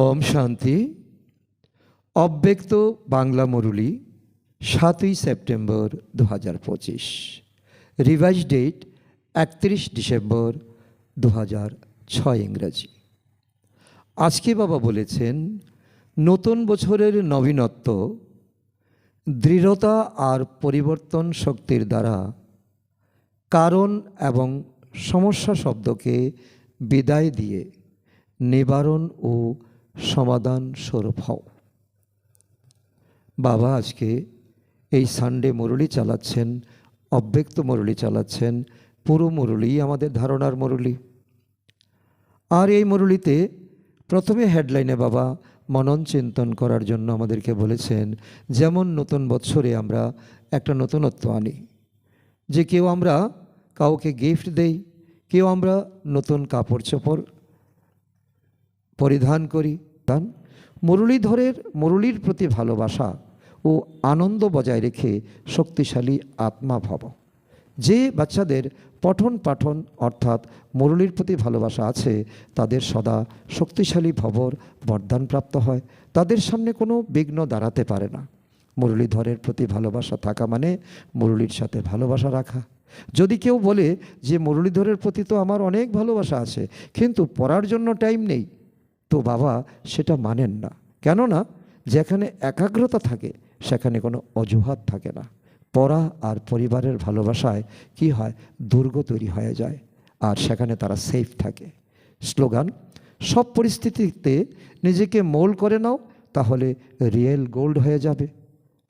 ওম শান্তি। অব্যক্ত বাংলা মুরুলি, সাতই সেপ্টেম্বর দু হাজার পঁচিশ। রিভাইজ ডেট একত্রিশ ডিসেম্বর দু হাজার ছয় ইংরাজি। আজকে বাবা বলেছেন, নতুন বছরের নবীনত্ব দৃঢ়তা আর পরিবর্তন শক্তির দ্বারা কারণ এবং সমস্যা শব্দকে বিদায় দিয়ে নিবারণ ও সমাধান স্বরূপ হও। বাবা আজকে এই সানডে মুরলি চালাচ্ছেন, অব্যক্ত মুরলি চালাচ্ছেন, পুরো মুরলি আমাদের ধারণার মুরলি। আর এই মুরলিতে প্রথমে হেডলাইনে বাবা মনন চিন্তন করার জন্য আমাদেরকে বলেছেন, যেমন নতুন বছরে আমরা একটা নতুনত্ব আনি, যে কেউ আমরা কাউকে গিফট দেই, কেউ আমরা নতুন কাপড় চোপড় পরিধান করি। তান মুরলীধরের, মুরলীর প্রতি ভালোবাসা ও আনন্দ বজায় রেখে শক্তিশালী আত্মা ভব। যে বাচ্চাদের পঠন পাঠন অর্থাৎ মুরলীর প্রতি ভালোবাসা আছে, তাদের সদা শক্তিশালী ভবর বরদানপ্রাপ্ত হয়। তাদের সামনে কোনো বিঘ্ন দাঁড়াতে পারে না। মুরলীধরের প্রতি ভালোবাসা থাকা মানে মুরলীর সাথে ভালোবাসা রাখা। যদি কেউ বলে যে, মুরলীধরের প্রতি তো আমার অনেক ভালোবাসা আছে, কিন্তু পড়ার জন্য টাইম নেই তো বাবা সেটা মানেন না। কেননা যেখানে একাগ্রতা থাকে, সেখানে কোনো অজুহাত থাকে না। পড়া আর পরিবারের ভালোবাসায় কি হয়? দুর্গ তৈরি হয়ে যায় আর সেখানে তারা সেফ থাকে। স্লোগান, সব পরিস্থিতিতে নিজেকে মোল করে নাও, তাহলে রিয়েল গোল্ড হয়ে যাবে।